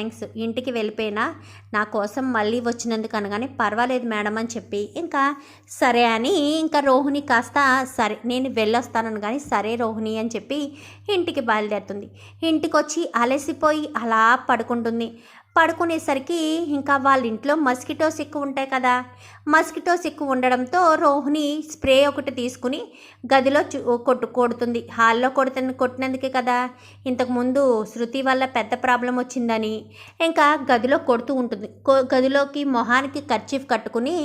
Thanks. ఇంటికి వెళ్ళిపోయినా నా కోసం మళ్ళీ వచ్చినందుకు అనగానే పర్వాలేదు మేడం అని చెప్పి ఇంకా సరే అని ఇంకా రోహిణి కాస్త సరే నేను వెళ్ళొస్తానని కానీ సరే రోహిణి అని చెప్పి ఇంటికి బయలుదేరుతుంది. ఇంటికి వచ్చి అలసిపోయి అలా పడుకుంటుంది. పడుకునేసరికి ఇంకా వాళ్ళ ఇంట్లో మస్కిటోస్ ఎక్కువ ఉంటాయి కదా. మస్కిటోస్ ఎక్కువ ఉండడంతో రోహిణి స్ప్రే ఒకటి తీసుకుని గదిలో కొట్టు కొడుతుంది. హాల్లో కొడుతుంది కొట్టినందుకే కదా. ఇంతకుముందు శృతి వల్ల పెద్ద ప్రాబ్లం వచ్చిందని ఇంకా గదిలో కొడుతూ ఉంటుంది. గదిలోకి మొహానికి కర్చీఫ్ కట్టుకుని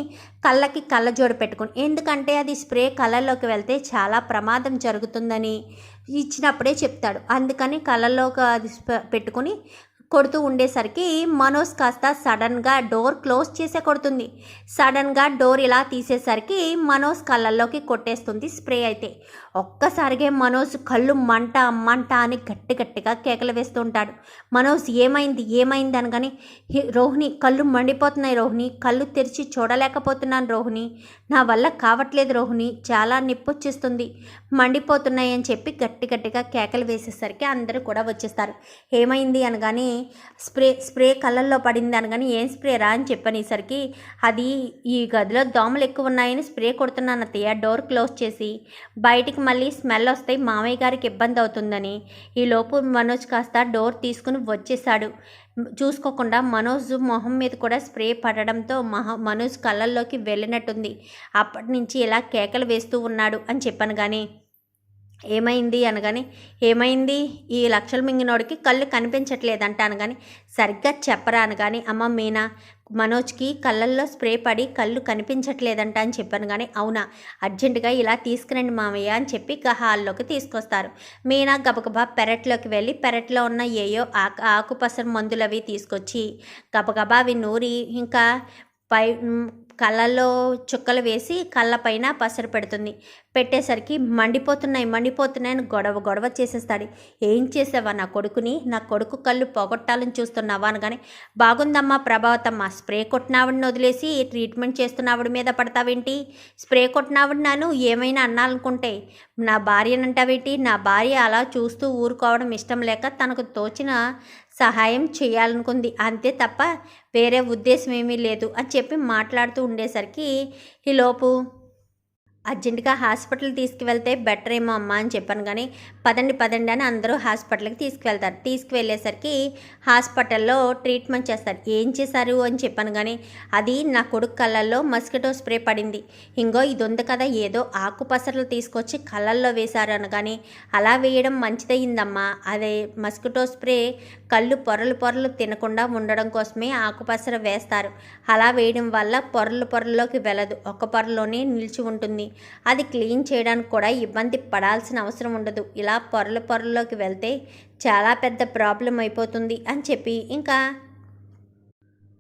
కళ్ళకి కళ్ళజోడు పెట్టుకుని ఎందుకంటే అది స్ప్రే కళ్ళల్లోకి వెళ్తే చాలా ప్రమాదం జరుగుతుందని ఇచ్చినప్పుడే చెప్తాడు. అందుకని కళ్ళల్లో అది పెట్టుకుని కొడుతూ ఉండేసరికి మనోజ్ కాస్త సడన్గా డోర్ క్లోజ్ చేసే కొడుతుంది. సడన్గా డోర్ ఇలా తీసేసరికి మనోజ్ కళ్ళల్లోకి కొట్టేస్తుంది స్ప్రే అయితే. ఒక్కసారిగా మనోజ్ కళ్ళు మంట మంట అని గట్టి గట్టిగా కేకలు వేస్తుంటాడు మనోజ్ ఏమైంది? ఏమైంది అనగానే రోహిణి కళ్ళు మండిపోతున్నాయి రోహిణి కళ్ళు తెరిచి చూడలేకపోతున్నాను రోహిణి నా వల్ల కావట్లేదు రోహిణి చాలా నిప్పొచ్చేస్తుంది. మండిపోతున్నాయని చెప్పి గట్టి గట్టిగా కేకలు వేసేసరికి అందరూ కూడా వచ్చేస్తారు. ఏమైంది అనగానే స్ప్రే స్ప్రే కళ్ళల్లో పడింది అనగానే ఏం స్ప్రే రా అని చెప్పనేసరికి అది ఈ గదిలో దోమలు ఎక్కువ ఉన్నాయని స్ప్రే కొడుతున్నాను అత్తయ్య డోర్ క్లోజ్ చేసి బయటికి మళ్ళీ స్మెల్ వస్తాయి మామయ్య గారికి ఇబ్బంది అవుతుందని. ఈ లోపు మనోజ్ కాస్త డోర్ తీసుకుని వచ్చేసాడు. చూసుకోకుండా మనోజ్ మొహం మీద కూడా స్ప్రే పడడంతో మహ మనోజ్ కళ్ళల్లోకి వెళ్ళినట్టుంది. అప్పటి నుంచి ఇలా కేకలు వేస్తూ ఉన్నాడు అని చెప్పాను కానీ ఏమైంది అనగాని ఏమైంది? ఈ లక్షలు మింగినోడికి కళ్ళు కనిపించట్లేదంట అనగాని సరిగ్గా చెప్పరా అనగాని అమ్మ మీనా మనోజ్కి కళ్ళల్లో స్ప్రే పడి కళ్ళు కనిపించట్లేదంట అని చెప్పాను కానీ అవునా? అర్జెంటుగా ఇలా తీసుకురండి మామయ్య అని చెప్పి గహాల్లోకి హాల్లోకి తీసుకొస్తారు. మీనా గబగబా పెరట్లోకి వెళ్ళి పెరట్లో ఉన్న ఏయో ఆకు ఆకుపసర మందులు అవి తీసుకొచ్చి గబగబా అవి నూరి ఇంకా పై కళ్ళల్లో చుక్కలు వేసి కళ్ళపైన పసరు పెడుతుంది. పెట్టేసరికి మండిపోతున్నాయి మండిపోతున్నాయని గొడవ గొడవ చేసేస్తాడు. ఏం చేసావా నా కొడుకుని? నా కొడుకు కళ్ళు పోగొట్టాలని చూస్తున్నావా? అనగానే బాగుందమ్మా ప్రభావతమ్మ స్ప్రే కొట్టినావిడిని వదిలేసి ట్రీట్మెంట్ చేస్తున్నావిడి మీద పడతావేంటి? స్ప్రే కొట్టినావిడి నాను ఏమైనా అన్నాలనుకుంటే నా భార్యనంటావేంటి? నా భార్య అలా చూస్తూ ఊరుకోవడం ఇష్టం లేక తనకు తోచిన సహాయం చేయాలనుకుంది. అంతే తప్ప వేరే ఉద్దేశం ఏమీ లేదు అని చెప్పి మాట్లాడుతూ ఉండేసరికి ఈలోపు అర్జెంటుగా హాస్పిటల్ తీసుకువెళ్తే బెటర్ ఏమో అమ్మా అని చెప్పాను. కానీ పదండి పదండి అని అందరూ హాస్పిటల్కి తీసుకువెళ్తారు. తీసుకువెళ్ళేసరికి హాస్పిటల్లో ట్రీట్మెంట్ చేస్తారు. ఏం చేశారు అని చెప్పాను. కానీ అది నా కొడుకు కళ్ళల్లో మస్కిటో స్ప్రే పడింది. ఇంగో ఇది ఉంది కదా ఏదో ఆకుపసరలు తీసుకొచ్చి కళ్ళల్లో వేశారు అనగాని అలా వేయడం మంచిదయ్యిందమ్మా. అదే మస్కిటో స్ప్రే కళ్ళు పొరలు పొరలు తినకుండా ఉండడం కోసమే ఆకుపసర వేస్తారు. అలా వేయడం వల్ల పొరలు పొరల్లోకి వెళ్ళదు. ఒక పొరలోనే నిలిచి ఉంటుంది. అది క్లీన్ చేయడానికి కూడా ఇబ్బంది పడాల్సిన అవసరం ఉండదు. ఇలా పొరలు పొరల్లోకి వెళ్తే చాలా పెద్ద ప్రాబ్లం అయిపోతుంది అని చెప్పి ఇంకా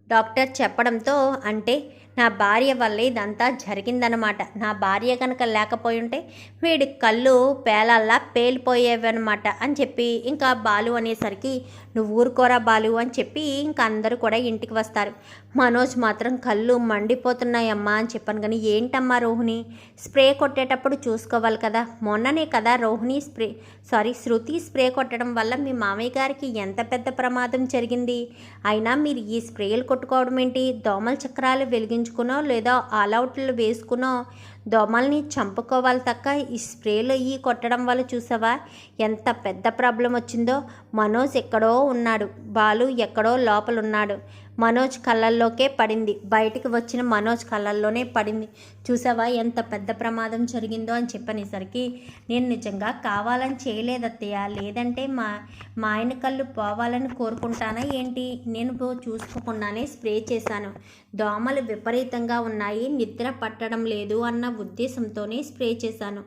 డాక్టర్ చెప్పడంతో అంటే నా భార్య వల్ల ఇదంతా జరిగిందనమాట నా భార్య కనుక లేకపోయి ఉంటే వీడి కళ్ళు పేలల్లా పేలిపోయేవన్నమాట అని చెప్పి ఇంకా బాలు అనేసరికి నువ్వు ఊరుకోరా బాలు అని చెప్పి ఇంకా అందరూ కూడా ఇంటికి వస్తారు. మనోజ్ మాత్రం కళ్ళు మండిపోతున్నాయమ్మా అని చెప్పాను కానీ ఏంటమ్మా రోహిణి? స్ప్రే కొట్టేటప్పుడు చూసుకోవాలి కదా. మొన్ననే కదా Rohini spray sorry Shruti spray కొట్టడం వల్ల మీ మామయ్య గారికి ఎంత పెద్ద ప్రమాదం జరిగింది? అయినా మీరు ఈ స్ప్రేలు కొట్టుకోవడం ఏంటి? దోమల చక్రాలు వెలిగించుకునో లేదా ఆల్అవుట్లు వేసుకునో దోమల్ని చంపుకోవాలి తక్క. ఈ స్ప్రేలు ఇవి కొట్టడం వల్ల చూసావా? ఎంత పెద్ద ప్రాబ్లం వచ్చిందో. మనోజ్ ఎక్కడో ఉన్నాడు. బాలు ఎక్కడో లోపల ఉన్నాడు మనోజ్ కళ్ళల్లోకే పడింది. బయటికి వచ్చిన మనోజ్ కళ్ళల్లోనే పడింది. చూసావా ఎంత పెద్ద ప్రమాదం జరిగిందో అని చెప్పనేసరికి నేను నిజంగా కావాలని చేయలేదత్తయ్య. లేదంటే మా మా ఆయన కళ్ళు పోవాలని కోరుకుంటానా ఏంటి? నేను పో- చూసుకోకుండానే స్ప్రే చేశాను. దోమలు విపరీతంగా ఉన్నాయి. నిద్ర పట్టడం లేదు అన్న ఉద్దేశంతోనే స్ప్రే చేశాను.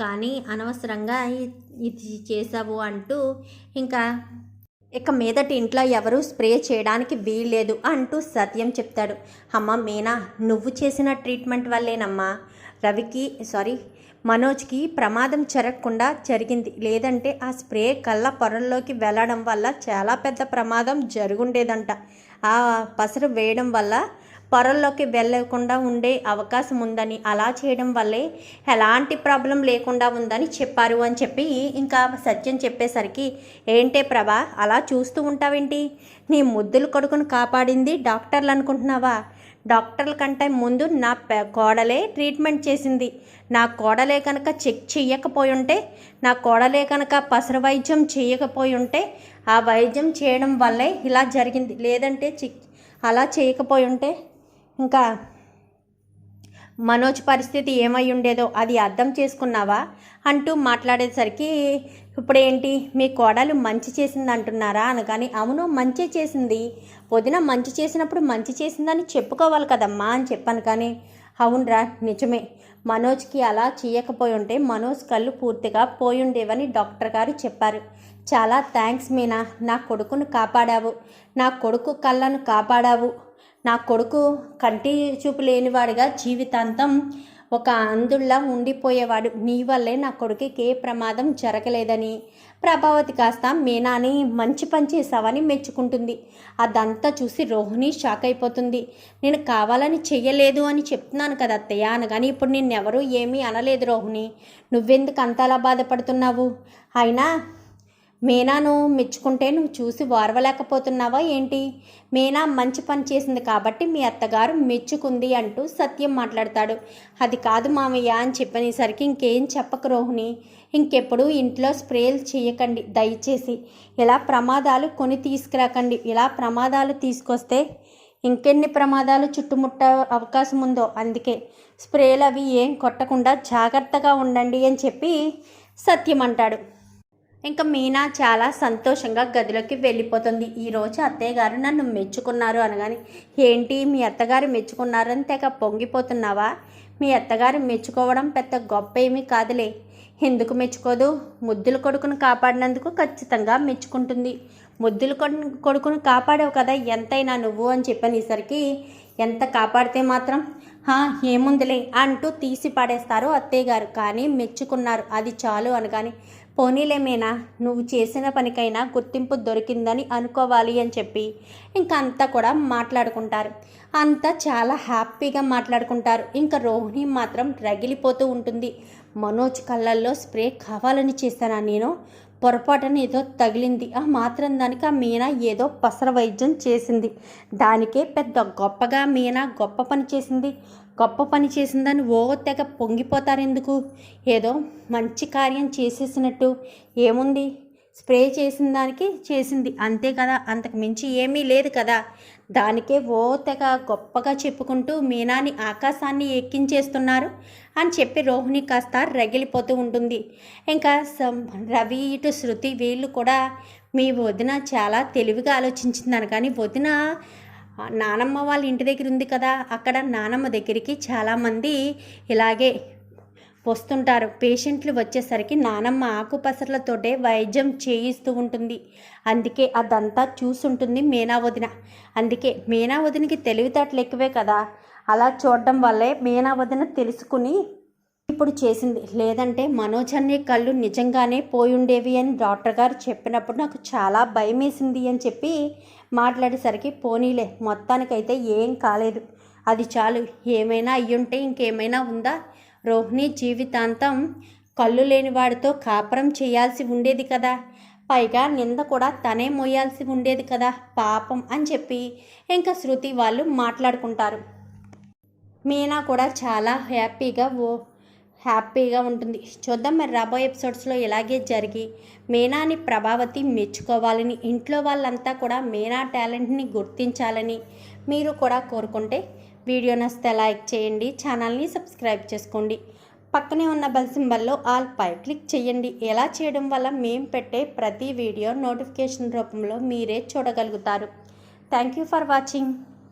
కానీ అనవసరంగా ఇది చేసావు అంటూ ఇంకా ఇక మీదటి ఇంట్లో ఎవరూ స్ప్రే చేయడానికి వీల్లేదు అంటూ సత్యం చెప్తాడు. అమ్మ మీనా నువ్వు చేసిన ట్రీట్మెంట్ వల్లేనమ్మా. రవికి సారీ మనోజ్కి ప్రమాదం జరగకుండా జరిగింది. లేదంటే ఆ స్ప్రే కళ్ళ పొరల్లోకి వెళ్ళడం వల్ల చాలా పెద్ద ప్రమాదం జరుగుండేదంట. ఆ పసరు వేయడం వల్ల పొరల్లోకి వెళ్ళకుండా ఉండే అవకాశం ఉందని అలా చేయడం వల్లే ఎలాంటి ప్రాబ్లం లేకుండా ఉందని చెప్పారు అని చెప్పి ఇంకా సత్యం చెప్పేసరికి ఏంటే ప్రభా అలా చూస్తూ ఉంటావేంటి? నీ ముద్దులు కొడుకును కాపాడింది డాక్టర్లు అనుకుంటున్నావా? డాక్టర్ల కంటే ముందు నా కోడలే ట్రీట్మెంట్ చేసింది. నా కోడలే కనుక చెక్ చేయకపోయి ఉంటే నా కోడలే కనుక పసర వైద్యం చేయకపోయి ఉంటే ఆ వైద్యం చేయడం వల్లే ఇలా జరిగింది. లేదంటే చెక్ అలా చేయకపోయి ఉంటే ఇంకా మనోజ్ పరిస్థితి ఏమై ఉండేదో అది అర్థం చేసుకున్నావా? అంటూ మాట్లాడేసరికి ఇప్పుడేంటి? మీ కోడలు మంచి చేసింది అంటున్నారా అనగాని అవును మంచి చేసింది. వదిన మంచి చేసినప్పుడు మంచి చేసిందని చెప్పుకోవాలి కదమ్మా అని చెప్పాను కానీ అవునరా నిజమే. మనోజ్కి అలా చేయకపోయి ఉంటే మనోజ్ కళ్ళు పూర్తిగా పోయి ఉండేవని డాక్టర్ గారు చెప్పారు. చాలా థ్యాంక్స్ మీనా. నా కొడుకును కాపాడావు. నా కొడుకు కళ్ళను కాపాడావు. నా కొడుకు కంటి చూపు లేనివాడిగా జీవితాంతం ఒక అందుల్లా ఉండిపోయేవాడు. నీ వల్లే నా కొడుకుకి ఏ ప్రమాదం జరగలేదని. ప్రభావతి కాస్త మీనాని మంచి పని చేసావని మెచ్చుకుంటుంది. అదంతా చూసి రోహిణి షాక్ అయిపోతుంది. నేను కావాలని చెయ్యలేదు అని చెప్తున్నాను కదా అత్తయ్య అనగాని ఇప్పుడు నిన్నెవరూ ఏమీ అనలేదు రోహిణి. నువ్వెందుకు అంతలా బాధపడుతున్నావు? అయినా మీనాను మెచ్చుకుంటే నువ్వు చూసి వారవలేకపోతున్నావా ఏంటి? మీనా మంచి పని చేసింది కాబట్టి మీ అత్తగారు మెచ్చుకుంది అంటూ సత్యం మాట్లాడతాడు. అది కాదు మామయ్య అని చెప్పనేసరికి ఇంకేం చెప్పక రోహిణి. ఇంకెప్పుడు ఇంట్లో స్ప్రేలు చేయకండి దయచేసి. ఇలా ప్రమాదాలు కొని తీసుకురాకండి. ఇలా ప్రమాదాలు తీసుకొస్తే ఇంకెన్ని ప్రమాదాలు చుట్టుముట్ట అవకాశం ఉందో. అందుకే స్ప్రేలు అవి ఏం కొట్టకుండా జాగ్రత్తగా ఉండండి అని చెప్పి సత్యం అంటాడు. ఇంకా మీనా చాలా సంతోషంగా గదిలోకి వెళ్ళిపోతుంది. ఈరోజు అత్తయ్య గారు నన్ను మెచ్చుకున్నారు అనగాని ఏంటి మీ అత్తగారు మెచ్చుకున్నారని తెగ పొంగిపోతున్నావా? మీ అత్తగారు మెచ్చుకోవడం పెద్ద గొప్ప ఏమీ కాదులే. ఎందుకు మెచ్చుకోదు? ముద్దుల కొడుకును కాపాడినందుకు ఖచ్చితంగా మెచ్చుకుంటుంది. ముద్దుల కొడుకును కాపాడావు కదా ఎంతైనా నువ్వు అని చెప్పనేసరికి ఎంత కాపాడితే మాత్రం? ఏముందిలే అంటూ తీసి పడేస్తారు అత్తయ్య గారు కానీ మెచ్చుకున్నారు. అది చాలు అనగాని పోనీలేమేనా నువ్వు చేసిన పనికైనా గుర్తింపు దొరికిందని అనుకోవాలి అని చెప్పి ఇంకా అంతా కూడా మాట్లాడుకుంటారు. అంతా చాలా హ్యాపీగా మాట్లాడుకుంటారు. ఇంకా రోహిణి మాత్రం రగిలిపోతూ ఉంటుంది. మనోజ్ కళ్ళల్లో స్ప్రే కావాలని చేశానా నేను? పొరపాటున ఏదో తగిలింది. ఆ మాత్రం దానికి ఆ మీనా ఏదో పసర వైద్యం చేసింది. దానికే పెద్ద గొప్పగా మీనా గొప్ప పని చేసింది. గొప్ప పని చేసిందని ఓ తెగ పొంగిపోతారు ఎందుకు ఏదో మంచి కార్యం చేసేసినట్టు. ఏముంది? స్ప్రే చేసిన దానికి చేసింది. అంతే కదా అంతకు మించి ఏమీ లేదు కదా. దానికే ఓతగా గొప్పగా చెప్పుకుంటూ మీనాని ఆకాశాన్ని ఎక్కించేస్తున్నారు అని చెప్పి రోహిణి కాస్త రగిలిపోతూ ఉంటుంది. ఇంకా సం- రవి ఇటు శృతి వీళ్ళు కూడా మీ వదిన చాలా తెలివిగా ఆలోచించిందని కానీ వదిన నానమ్మ వాళ్ళ ఇంటి దగ్గర ఉంది కదా. అక్కడ నానమ్మ దగ్గరికి చాలామంది ఇలాగే వస్తుంటారు. పేషెంట్లు వచ్చేసరికి నానమ్మ ఆకుపసర్లతోటే వైద్యం చేయిస్తూ ఉంటుంది. అందుకే అదంతా చూసుంటుంది మీనా వదిన అందుకే మీనా వదినకి తెలివితేటలు ఎక్కువే కదా. అలా చూడడం వల్లే మీనా వదిన తెలుసుకుని ఇప్పుడు చేసింది. లేదంటే మనోజ్ అనే కళ్ళు నిజంగానే పోయుండేవి అని డాక్టర్ గారు చెప్పినప్పుడు నాకు చాలా భయమేసింది అని చెప్పి మాట్లాడేసరికి పోనీలే మొత్తానికైతే ఏం కాలేదు. అది చాలు. ఏమైనా అయ్యుంటే ఇంకేమైనా ఉందా? రోహిణి జీవితాంతం కళ్ళు లేనివాడితో కాపురం చేయాల్సి ఉండేది కదా. పైగా నింద కూడా తనే మోయాల్సి ఉండేది కదా పాపం అని చెప్పి ఇంకా శృతి వాళ్ళు మాట్లాడుకుంటారు. మీనా కూడా చాలా హ్యాపీగా ఓ హ్యాపీగా ఉంటుంది. చూద్దాం మరి రాబోయే ఎపిసోడ్స్లో ఇలాగే జరిగి మీనాని ప్రభావతి మెచ్చుకోవాలని ఇంట్లో వాళ్ళంతా కూడా మీనా టాలెంట్ని గుర్తించాలని మీరు కూడా కోరుకుంటే వీడియో నచ్చితే లైక్ చేయండి ఛానల్ని సబ్స్క్రైబ్ చేసుకోండి. పక్కనే ఉన్న బెల్ సింబల్లో ఆల్ పై క్లిక్ చేయండి. ఎలా చేయడం వల్ల మేము పెట్టే ప్రతి వీడియో నోటిఫికేషన్ రూపంలో మీరే చూడగలుగుతారు. Thank you for watching.